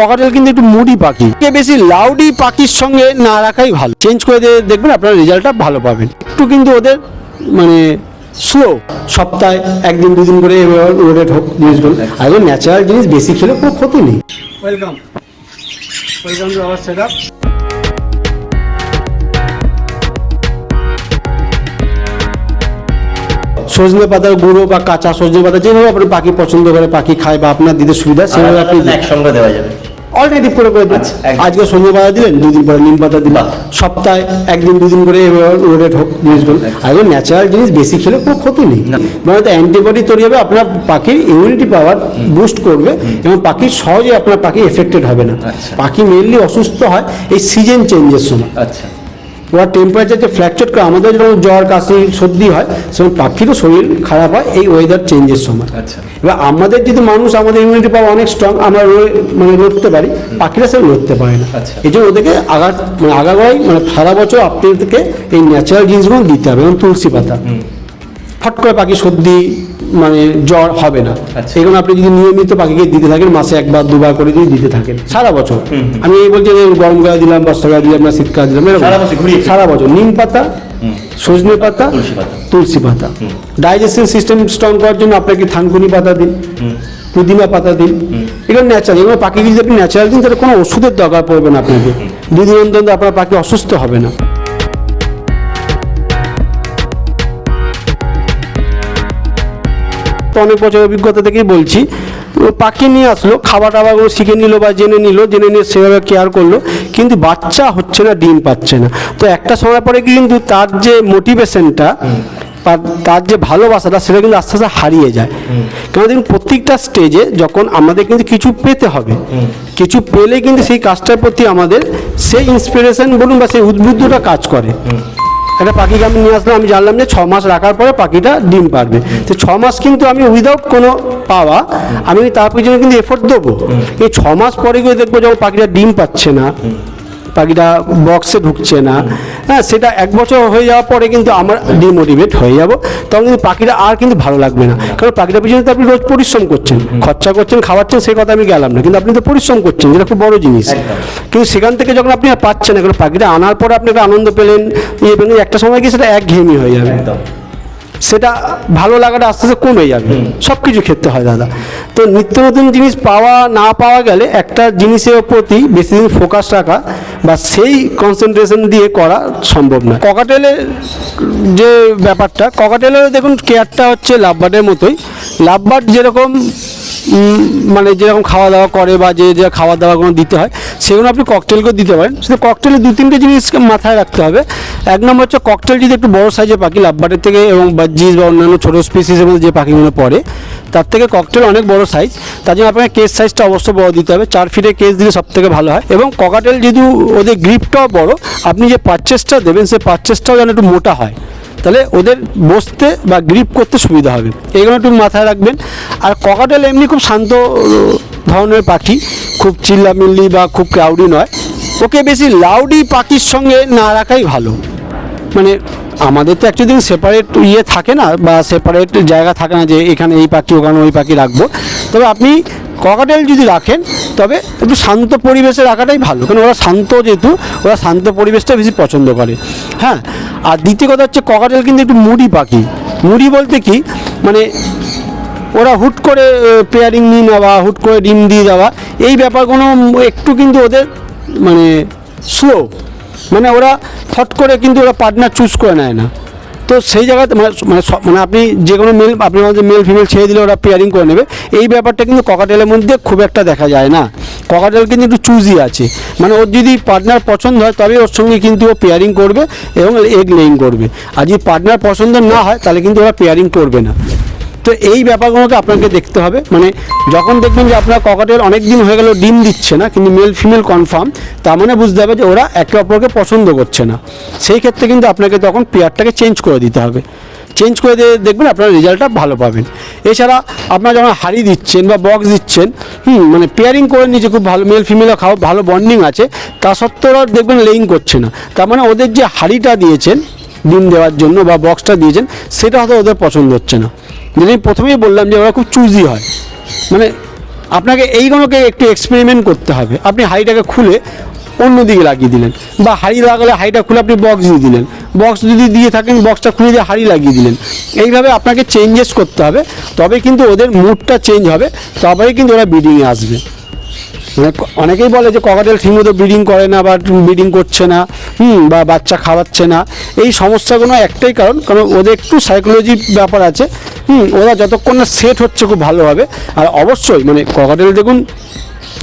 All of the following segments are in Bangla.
ককাটেল কিন্তু একটু মুডি পাখি। কে বেশি লাউডি পাখির সঙ্গে না রাখাই ভালো? চেঞ্জ করে দিয়ে দেখবেন আপনার রেজাল্টটা ভালো পাবেন। একটু কিন্তু ওদের মানে স্লো সপ্তাহে একদিন দুদিন করে রোডেট হোক জিনিসগুলো। আর ন্যাচারাল জিনিস বেশি খেলে কোনো ক্ষতি নেই। Welcome welcome to our set সজনে পাতার গুঁড়ো বা কাঁচা সজনে পাতা যেভাবে আপনি পাখি পছন্দ করে পাখি খায় বা আপনার দিতে সুবিধা সেভাবে আপনি। একসঙ্গে দেওয়া যাবে। অল্টারনেটিভ করে করে দিন আচ্ছা, আজকে সন্ধ্যে পাতা দিলেন দুদিন পরে নিম পাতা দিলাম সপ্তাহে একদিন দুদিন করে রোডেট হোক জিনিসগুলো আগে ন্যাচারাল জিনিস বেশি খেলে কোনো ক্ষতি নেই। মানে তো অ্যান্টিবডি তৈরি হবে আপনার পাখির ইমিউনিটি পাওয়ার বুস্ট করবে এবং পাখি সহজে আপনার পাখি এফেক্টেড হবে না। আচ্ছা। পাখি মেনলি অসুস্থ হয় এই সিজন চেঞ্জের সময়। আচ্ছা। ওরা টেম্পারেচার যে ফ্ল্যাকচুয়েট করে আমাদের যখন জ্বর কাশি সর্দি হয় সেরকম পাখিরও শরীর খারাপ হয় এই ওয়েদার চেঞ্জের সময়। আচ্ছা। এবার আমাদের যদি মানুষ আমাদের ইমিউনিটি পাওয়ার অনেক স্ট্রং আমরা মানে লড়তে পারি পাখিরা সে লড়তে পারে না। আচ্ছা। এই জন্য ওদেরকে আগা মানে আগাগোড়াই মানে সারা বছর আপনাদেরকে এই ন্যাচারাল জিনিসগুলো দিতে হবে যেমন তুলসী পাতা। ফট করে পাখি সর্দি মানে জ্বর হবে না। আচ্ছা। এগুলো আপনি যদি নিয়মিত পাখিকে দিতে থাকেন মাসে একবার দুবার করে যদি দিতে থাকেন সারা বছর। আমি এই বলছি যে গরমকালে দিলাম বর্ষাকালে দিলাম না শীতকালে দিলাম এরকম। সারা বছর নিম পাতা সজনে পাতা তুলসী পাতা। ডাইজেশন সিস্টেম স্ট্রং করার জন্য আপনাকে থানকুনি পাতা দিন পুদিনা পাতা দিন। এগুলো ন্যাচারাল এগুলো পাখিকে যদি আপনি ন্যাচারাল দিন তাহলে কোনো ওষুধের দরকার পড়বে না আপনাকে। দুদিন অন্তর আপনার পাখি অসুস্থ হবে না। তো অনেক বছর অভিজ্ঞতা থেকেই বলছি। পাখি নিয়ে আসলো, খাবার টাবারগুলো শিখে নিল বা জেনে নিল, জেনে নিয়ে সেভাবে কেয়ার করল, কিন্তু বাচ্চা হচ্ছে না, ডিম পাচ্ছে না। তো একটা সময় পরে কিন্তু তার যে মোটিভেশনটা তার যে ভালোবাসাটা, সেটা কিন্তু আস্তে আস্তে হারিয়ে যায়। কেন দেখুন, প্রত্যেকটা স্টেজে যখন আমাদের কিন্তু কিছু পেতে হবে, কিছু পেলে কিন্তু সেই কাজটার প্রতি আমাদের সেই ইন্সপিরেশন বলুন বা সেই উদ্বুদ্ধটা কাজ করে। একটা পাখিকে আমি নিয়ে আসলাম, আমি জানলাম যে ছ মাস রাখার পরে পাখিটা ডিম পারবে তো ছ মাস কিন্তু আমি উইদাউট কোনো পাওয়া, আমি তার পিছনে কিন্তু এফোর্ট দেবো। এই ছ মাস পরে গিয়ে দেখব যখন পাখিটা ডিম পাচ্ছে না পাখিটা বক্সে ঢুকছে না। হ্যাঁ সেটা এক বছর হয়ে যাওয়ার পরে কিন্তু আমার ডিমোটিভেট হয়ে যাব। তখন কিন্তু পাখিটা আর কিন্তু ভালো লাগবে না। কারণ পাখিটার পিছনে তো আপনি রোজ পরিশ্রম করছেন। খরচা করছেন খাওয়াচ্ছেন সে কথা আমি গেলাম না। কিন্তু আপনি তো পরিশ্রম করছেন যেটা খুব বড় জিনিস। কিন্তু সেখান থেকে যখন আপনি আর পাচ্ছেন না কারণ পাখিটা আনার পরে আপনি একটা আনন্দ পেলেন ইয়ে পেলেন একটা সময় গিয়ে সেটা একঘেয়েমি হয়ে যাবে। সেটা ভালো লাগাটা আস্তে আস্তে কমে যাবে। সব কিছু ক্ষেত্রে হয় দাদা। তো নিত্য নতুন জিনিস পাওয়া না পাওয়া গেলে একটা জিনিসের প্রতি বেশি দিন ফোকাস রাখা বা সেই কনসেন্ট্রেশন দিয়ে করা সম্ভব না ককাটেলের যে ব্যাপারটা ককাটেলের দেখুন কেয়ারটা হচ্ছে লাভবার্ডের মতোই। লাভবার্ড যেরকম মানে যেরকম খাওয়া দাওয়া করে বা যে যে খাওয়া দাওয়াগুলো দিতে হয়, সেগুলো আপনি ককটেলকেও দিতে পারেন। সেটা ককটেলে দু তিনটে জিনিস মাথায় রাখতে হবে। এক নম্বর হচ্ছে ককটেল যদি একটু বড় সাইজের পাখি লাভবার্ডের থেকে এবং বাজ্জিস বা অন্যান্য ছোটো স্পিসিসের মধ্যে যে পাখিগুলো পড়ে, তার থেকে ককটেল অনেক বড় সাইজ তার জন্য আপনাকে কেস সাইজটা অবশ্য বড় দিতে হবে। চার ফিটে কেস দিলে সব থেকে ভালো হয়। এবং ককাটেল যদি ওদের গ্রিপটাও বড়, আপনি যে পারচেসটা দেবেন সেই পারচেসটাও যেন একটু মোটা হয়। তাহলে ওদের বসতে বা গ্রিপ করতে সুবিধা হবে। এইগুলো একটু মাথায় রাখবেন। আর ককাটেল এমনি খুব শান্ত ধরনের পাখি, খুব চিল্লামিল্লি বা খুব ক্রাউডি নয়। ওকে বেশি লাউডি পাখির সঙ্গে না রাখাই ভালো। মানে আমাদের তো অ্যাকচুয়ালি সেপারেট ইয়ে থাকে না বা সেপারেট জায়গা থাকে না যে এখানে এই পাখি, ওখানে ওই পাখি রাখব। তবে আপনি ককাটেল যদি রাখেন, তবে একটু শান্ত পরিবেশে রাখাটাই ভালো। কারণ ওরা শান্ত যেহেতু, ওরা শান্ত পরিবেশটা বেশি পছন্দ করে। হ্যাঁ আর দ্বিতীয় কথা হচ্ছে ককাটেল কিন্তু একটু মুড়ি পাখি। মুড়ি বলতে কি? মানে ওরা হুট করে পেয়ারিং নিয়ে নেওয়া, হুট করে ডিম দিয়ে দেওয়া এই ব্যাপারগুলো একটু কিন্তু ওদের মানে স্লো মানে ওরা ফট করে কিন্তু ওরা পার্টনার চুজ করে নেয় না। তো সেই জায়গাতে মানে মানে মানে আপনি যে কোনো মেল আপনি আমাদের মেল ফিমেল ছেড়ে দিলে ওরা পেয়ারিং করে নেবে। এই ব্যাপারটা কিন্তু ককাটেলের মধ্যে খুব একটা দেখা যায় না। ককাটেল কিন্তু একটু চুজি আছে। মানে ওর যদি পার্টনার পছন্দ হয় তবে ওর সঙ্গে কিন্তু ও পেয়ারিং করবে এবং এগ লেইং করবে। আর যদি পার্টনার পছন্দ না হয়, তাহলে কিন্তু ওরা পেয়ারিং করবে না। তো এই ব্যাপারগুলোকে আপনাকে দেখতে হবে। মানে যখন দেখবেন যে আপনার ককাটেল অনেক দিন হয়ে গেল, ডিম দিচ্ছে না, কিন্তু মেল ফিমেল কনফার্ম তার মানে বুঝতে হবে যে ওরা একে অপরকে পছন্দ করছে না। সেই ক্ষেত্রে কিন্তু আপনাকে তখন পেয়ারটাকে চেঞ্জ করে দিতে হবে। চেঞ্জ করে দিয়ে দেখবেন আপনার রেজাল্টটা ভালো পাবেন। এছাড়া আপনারা যখন হাড়ি দিচ্ছেন বা বক্স দিচ্ছেন, হুম মানে পেয়ারিং করে নিচ্ছে খুব ভালো মেল ফিমেলও খাওয়া, ভালো বন্ডিং আছে, তা সত্ত্বেও দেখবেন লেইং করছে না। তার মানে ওদের যে হাড়িটা দিয়েছেন, ডিম দেওয়ার জন্য বা বক্সটা দিয়েছেন, সেটা হয়তো ওদের পছন্দ হচ্ছে না। যদি প্রথমেই বললাম যে ওরা খুব চুজি হয়। মানে আপনাকে এইগুলোকে একটু এক্সপেরিমেন্ট করতে হবে। আপনি হাড়িটাকে খুলে অন্যদিকে লাগিয়ে দিলেন বা হাড়ি লাগালে হাড়িটা খুলে আপনি বক্স দিয়ে দিলেন। বক্স যদি দিয়ে থাকেন বক্সটা খুলে দিয়ে হাড়ি লাগিয়ে দিলেন। এইভাবে আপনাকে চেঞ্জেস করতে হবে। তবে কিন্তু ওদের মুডটা চেঞ্জ হবে, তবেই কিন্তু ওরা বিডিংয়ে আসবে। মানে অনেকেই বলে যে ককাটেল ঠিকমতো ব্রিডিং করে না বা ব্রিডিং করছে না, হুম, বা বাচ্চা খাওয়াচ্ছে না। এই সমস্যাগুলো একটাই কারণ কারণ ওদের একটু সাইকোলজি ব্যাপার আছে, হুম, ওরা যতক্ষণ না সেট হচ্ছে খুব ভালোভাবে। আর অবশ্যই মানে ককাটেল দেখুন,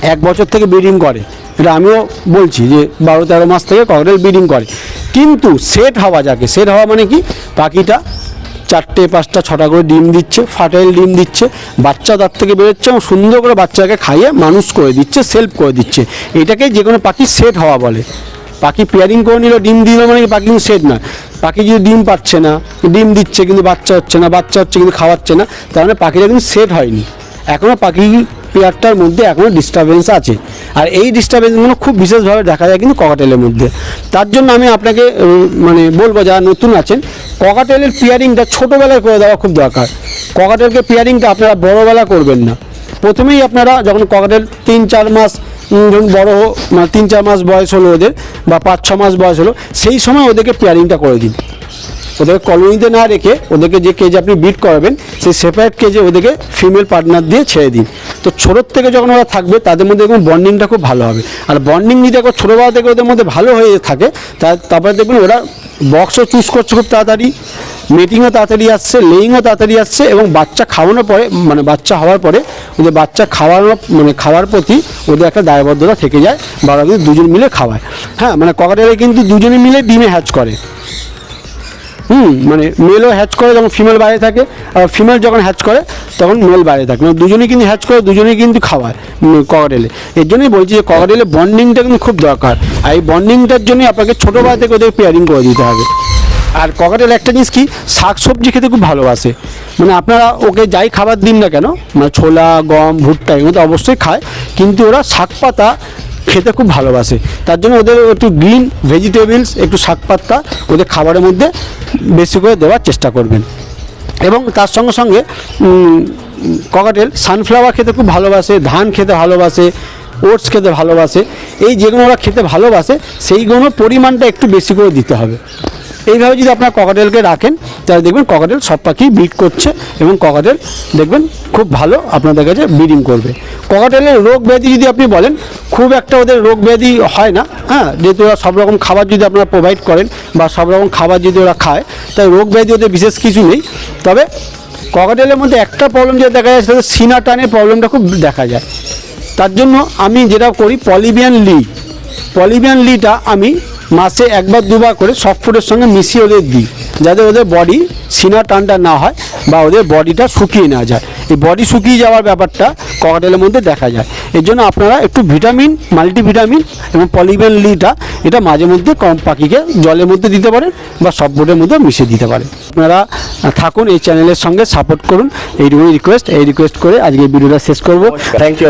এক বছর থেকে ব্রিডিং করে। এটা আমিও বলছি যে বারো তেরো মাস থেকে ককাটেল ব্রিডিং করে। কিন্তু সেট হওয়া যাকে সেট হওয়া মানে কি? পাখিটা চারটে, পাঁচটা, ছটা করে ডিম দিচ্ছে, ফার্টাইল ডিম দিচ্ছে, বাচ্চা তার থেকে বেরোচ্ছে এবং সুন্দর করে বাচ্চাকে খাইয়ে মানুষ করে দিচ্ছে সেলফ করে দিচ্ছে। এটাকে যে কোনো পাখি সেট হওয়া বলে। পাখি পেয়ারিং করে নিল, ডিম দিল মানে পাখি কিন্তু সেট না। পাখি যদি ডিম পাচ্ছে না, ডিম দিচ্ছে কিন্তু বাচ্চা হচ্ছে না, বাচ্চা হচ্ছে কিন্তু খাওয়াচ্ছে না, তার মানে পাখিটা কিন্তু সেট হয়নি। এখনও পাখি পেয়ারটার মধ্যে এখনও ডিস্টারবেন্স আছে। আর এই ডিস্টারবেন্সগুলো খুব বিশেষভাবে দেখা যায় কিন্তু ককাটেলের মধ্যে। তার জন্য আমি আপনাকে মানে বলব, যারা নতুন আছেন ককাটেলের পেয়ারিংটা ছোটোবেলায় করে দেওয়া খুব দরকার। ককাটেলকে পেয়ারিংটা আপনারা বড়োবেলা করবেন না। প্রথমেই আপনারা যখন ককাটেল তিন চার মাস যখন বড় হো- মানে তিন চার মাস বয়স হলো ওদের, বা পাঁচ ছ মাস বয়স হলো, সেই সময় ওদেরকে পেয়ারিংটা করে দিন। ওদেরকে কলোনিতে না রেখে ওদেরকে যে কেজে আপনি বিট করাবেন, সেই সেপারেট কেজে ওদেরকে ফিমেল পার্টনার দিয়ে ছেড়ে দিন। তো ছোটোর থেকে যখন ওরা থাকবে, তাদের মধ্যে দেখুন বন্ডিংটা খুব ভালো হবে। আর বন্ডিং যদি একবার ছোটোবেলা থেকে ওদের মধ্যে ভালো হয়ে থাকে তারপরে দেখবেন ওরা বক্সও চুজ করছে খুব তাড়াতাড়ি মেটিংও তাড়াতাড়ি আসছে লেইংও তাড়াতাড়ি আসছে এবং বাচ্চা খাওয়ানোর পরে মানে বাচ্চা হওয়ার পরে, ওদের বাচ্চা খাওয়ানো মানে খাওয়ার প্রতি ওদের একটা দায়বদ্ধতা থেকে যায় বাবা কিন্তু দুজন মিলে খাওয়ায়। হ্যাঁ মানে ককাটারে কিন্তু দুজনে মিলে ডিমে হ্যাচ করে। হুম মানে মেলও হ্যাচ করে যখন ফিমেল বাইরে থাকে, আর ফিমেল যখন হ্যাচ করে, তখন মেল বাইরে থাকে। মানে দুজনেই কিন্তু হ্যাচ করে, দুজনেই কিন্তু খাওয়ায় ককাটেলে এর জন্যই বলছি যে ককাটেলে বন্ডিংটা কিন্তু খুব দরকার। আর এই বন্ডিংটার জন্যই আপনাকে ছোটোবেলা থেকে ওদের পেয়ারিং করে দিতে হবে। আর ককাটেল একটা জিনিস কি শাক সবজি খেতে খুব ভালোবাসে। মানে আপনারা ওকে যাই খাবার দিন না কেন মানে ছোলা, গম, ভুট্টা, এগুলো তো অবশ্যই খায়, কিন্তু ওরা শাক পাতা খেতে খুব ভালোবাসে। তার জন্য ওদের একটু গ্রিন ভেজিটেবলস একটু শাক পাতা ওদের খাবারের মধ্যে বেশি করে দেওয়ার চেষ্টা করবেন। এবং তার সঙ্গে সঙ্গে ককাটেল সানফ্লাওয়ার খেতে খুব ভালোবাসে, ধান খেতে ভালোবাসে ওটস খেতে ভালোবাসে, এই যেগুলো ওরা খেতে ভালোবাসে সেইগুলো পরিমাণটা একটু বেশি করে দিতে হবে। এইভাবে যদি আপনার ককাটেলকে রাখেন তাহলে দেখবেন ককাটেল সব পাখি বিট করছে এবং ককাটেল দেখবেন খুব ভালো আপনাদের কাছে ব্রিডিং করবে। ককাটেলের রোগ ব্যাধি যদি আপনি বলেন, খুব একটা ওদের রোগ ব্যাধি হয় না হ্যাঁ? যেহেতু ওরা সব রকম খাবার যদি আপনারা প্রোভাইড করেন বা সব রকম খাবার যদি ওরা খায়, তাই রোগ ব্যাধি ওদের বিশেষ কিছু নেই। তবে ককাটেলের মধ্যে একটা প্রবলেম যেটা দেখা যায়, সেটা সিনা টানের প্রবলেমটা খুব দেখা যায়। তার জন্য আমি যেটা করি পলিবিয়ান লি পলিবিয়ান লিটা আমি মাসে একবার, দুবার করে সফট ফুডের সঙ্গে মিশিয়ে ওদের দিই, যাতে ওদের বডি সিনা টানটা না হয় বা ওদের বডিটা শুকিয়ে না যায়। এই বডি শুকিয়ে যাওয়ার ব্যাপারটা ককাটেলের মধ্যে দেখা যায়। এর জন্য আপনারা একটু ভিটামিন মাল্টিভিটামিন এবং পলিবিয়ান লিটা এটা মাঝে মধ্যে কম পাখিকে জলের মধ্যে দিতে পারেন বা সব বোর্ডের মধ্যে মিশিয়ে দিতে পারেন। আপনারা থাকুন এই চ্যানেলের সঙ্গে সাপোর্ট করুন। এইটুকুই রিকোয়েস্ট এই রিকোয়েস্ট করে আজকে ভিডিওটা শেষ করব। Thank you